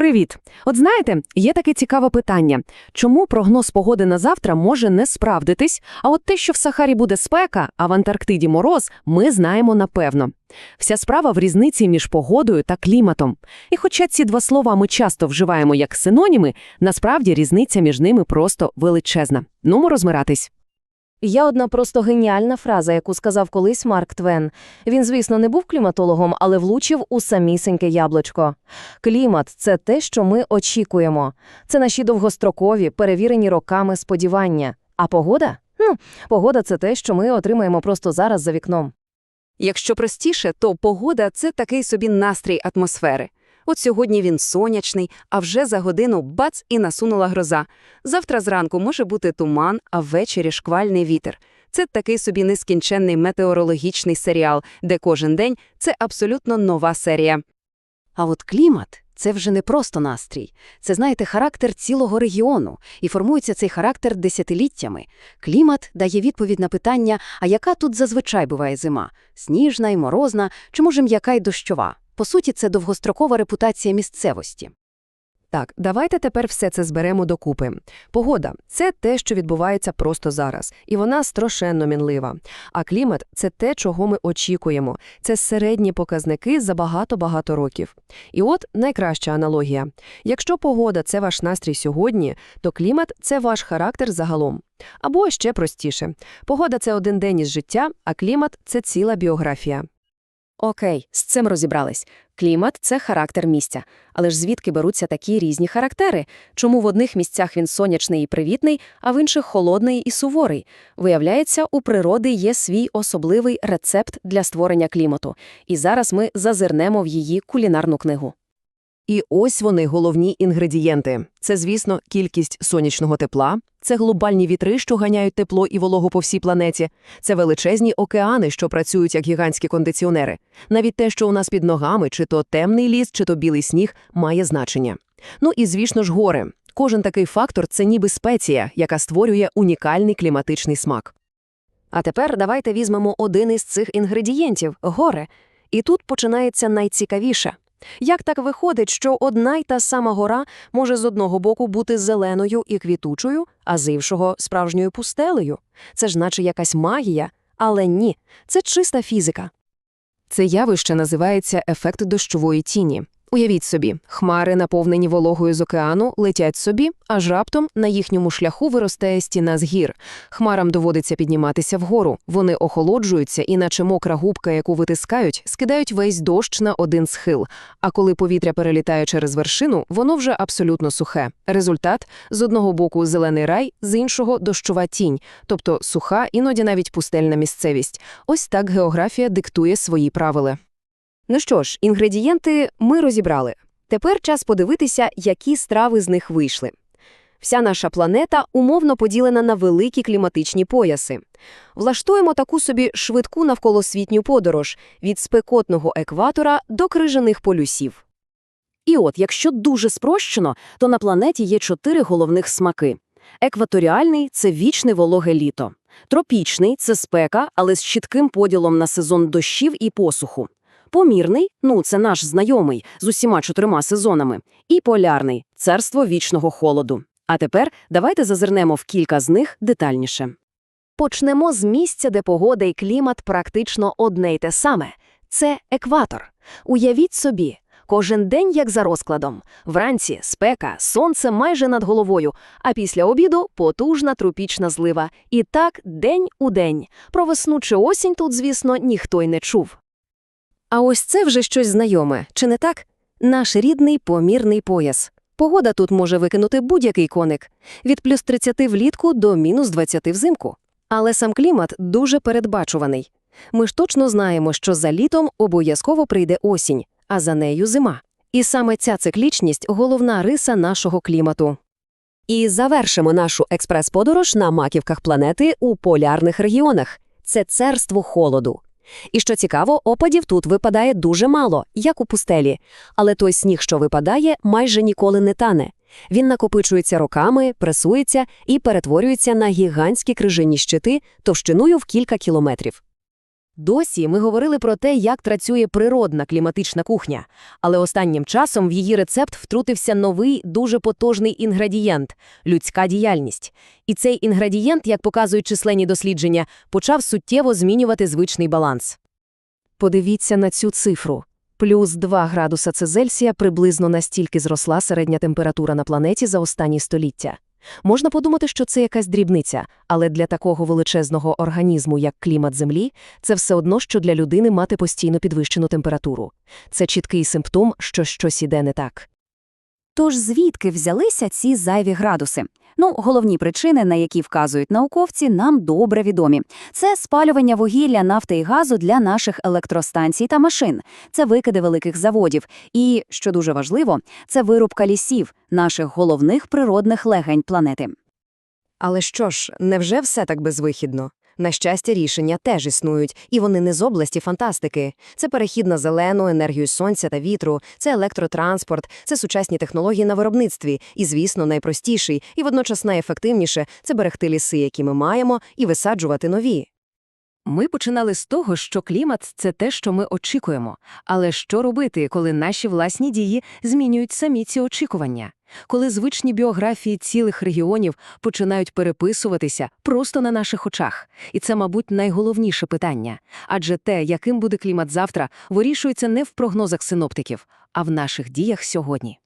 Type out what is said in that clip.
Привіт! От знаєте, є таке цікаве питання. Чому прогноз погоди на завтра може не справдитись, а от те, що в Сахарі буде спека, а в Антарктиді мороз, ми знаємо напевно. Вся справа в різниці між погодою та кліматом. І хоча ці два слова ми часто вживаємо як синоніми, насправді різниця між ними просто величезна. Нумо розмиратись. Є одна просто геніальна фраза, яку сказав колись Марк Твен. Він, звісно, не був кліматологом, але влучив у самісіньке яблучко. Клімат – це те, що ми очікуємо. Це наші довгострокові, перевірені роками сподівання. А погода? Ну, погода – це те, що ми отримаємо просто зараз за вікном. Якщо простіше, то погода – це такий собі настрій атмосфери. От сьогодні він сонячний, а вже за годину бац і насунула гроза. Завтра зранку може бути туман, а ввечері шквальний вітер. Це такий собі нескінченний метеорологічний серіал, де кожен день – це абсолютно нова серія. А от клімат – це вже не просто настрій. Це, знаєте, характер цілого регіону. І формується цей характер десятиліттями. Клімат дає відповідь на питання, а яка тут зазвичай буває зима? Сніжна і морозна, чи може м'яка й дощова? По суті, це довгострокова репутація місцевості. Так, давайте тепер все це зберемо докупи. Погода – це те, що відбувається просто зараз, і вона страшенно мінлива. А клімат – це те, чого ми очікуємо. Це середні показники за багато-багато років. І от найкраща аналогія. Якщо погода – це ваш настрій сьогодні, то клімат – це ваш характер загалом. Або ще простіше. Погода – це один день із життя, а клімат – це ціла біографія. Окей, з цим розібрались. Клімат – це характер місця. Але ж звідки беруться такі різні характери? Чому в одних місцях він сонячний і привітний, а в інших холодний і суворий? Виявляється, у природи є свій особливий рецепт для створення клімату. І зараз ми зазирнемо в її кулінарну книгу. І ось вони головні інгредієнти. Це, звісно, кількість сонячного тепла, це глобальні вітри, що ганяють тепло і вологу по всій планеті, це величезні океани, що працюють як гігантські кондиціонери. Навіть те, що у нас під ногами, чи то темний ліс, чи то білий сніг, має значення. Ну і, звісно ж, гори. Кожен такий фактор – це ніби спеція, яка створює унікальний кліматичний смак. А тепер давайте візьмемо один із цих інгредієнтів – гори. І тут починається найцікавіше. Як так виходить, що одна й та сама гора може з одного боку бути зеленою і квітучою, а з іншого – справжньою пустелею? Це ж наче якась магія, але ні, це чиста фізика. Це явище називається ефект дощової тіні. Уявіть собі, хмари, наповнені вологою з океану, летять собі, аж раптом на їхньому шляху виростає стіна з гір. Хмарам доводиться підніматися вгору. Вони охолоджуються і, наче мокра губка, яку витискають, скидають весь дощ на один схил. А коли повітря перелітає через вершину, воно вже абсолютно сухе. Результат – з одного боку зелений рай, з іншого – дощова тінь, тобто суха, іноді навіть пустельна місцевість. Ось так географія диктує свої правила. Ну що ж, інгредієнти ми розібрали. Тепер час подивитися, які страви з них вийшли. Вся наша планета умовно поділена на великі кліматичні пояси. Влаштуємо таку собі швидку навколосвітню подорож від спекотного екватора до крижаних полюсів. І от, якщо дуже спрощено, то на планеті є чотири головних смаки. Екваторіальний – це вічне вологе літо. Тропічний – це спека, але з чітким поділом на сезон дощів і посуху. Помірний ну це наш знайомий з усіма чотирма сезонами, і полярний царство вічного холоду. А тепер давайте зазирнемо в кілька з них детальніше. Почнемо з місця, де погода і клімат практично одне й те саме. Це екватор. Уявіть собі, кожен день як за розкладом. Вранці спека, сонце майже над головою, а після обіду потужна тропічна злива. І так день у день. Про весну чи осінь тут, звісно, ніхто й не чув. А ось це вже щось знайоме, чи не так? Наш рідний помірний пояс. Погода тут може викинути будь-який коник від плюс 30 влітку до мінус 20 взимку. Але сам клімат дуже передбачуваний. Ми ж точно знаємо, що за літом обов'язково прийде осінь, а за нею зима. І саме ця циклічність – головна риса нашого клімату. І завершимо нашу експрес-подорож на маківках планети у полярних регіонах. Це царство холоду. І що цікаво, опадів тут випадає дуже мало, як у пустелі. Але той сніг, що випадає, майже ніколи не тане. Він накопичується роками, пресується і перетворюється на гігантські крижині щити товщиною в кілька кілометрів. Досі ми говорили про те, як працює природна кліматична кухня, але останнім часом в її рецепт втрутився новий, дуже потужний інгредієнт – людська діяльність. І цей інгредієнт, як показують численні дослідження, почав суттєво змінювати звичний баланс. Подивіться на цю цифру. Плюс 2 градуса Цезельсія приблизно настільки зросла середня температура на планеті за останні століття. Можна подумати, що це якась дрібниця, але для такого величезного організму, як клімат Землі, це все одно, що для людини мати постійно підвищену температуру. Це чіткий симптом, що щось іде не так. Тож звідки взялися ці зайві градуси? Ну, головні причини, на які вказують науковці, нам добре відомі. Це спалювання вугілля, нафти і газу для наших електростанцій та машин, це викиди великих заводів і, що дуже важливо, це вирубка лісів, наших головних природних легень планети. Але що ж, невже все так безвихідно? На щастя, рішення теж існують, і вони не з області фантастики. Це перехід на зелену, енергію сонця та вітру, це електротранспорт, це сучасні технології на виробництві, і, звісно, найпростіший, і водночас найефективніше – це берегти ліси, які ми маємо, і висаджувати нові. Ми починали з того, що клімат – це те, що ми очікуємо. Але що робити, коли наші власні дії змінюють самі ці очікування? Коли звичні біографії цілих регіонів починають переписуватися просто на наших очах? І це, мабуть, найголовніше питання. Адже те, яким буде клімат завтра, вирішується не в прогнозах синоптиків, а в наших діях сьогодні.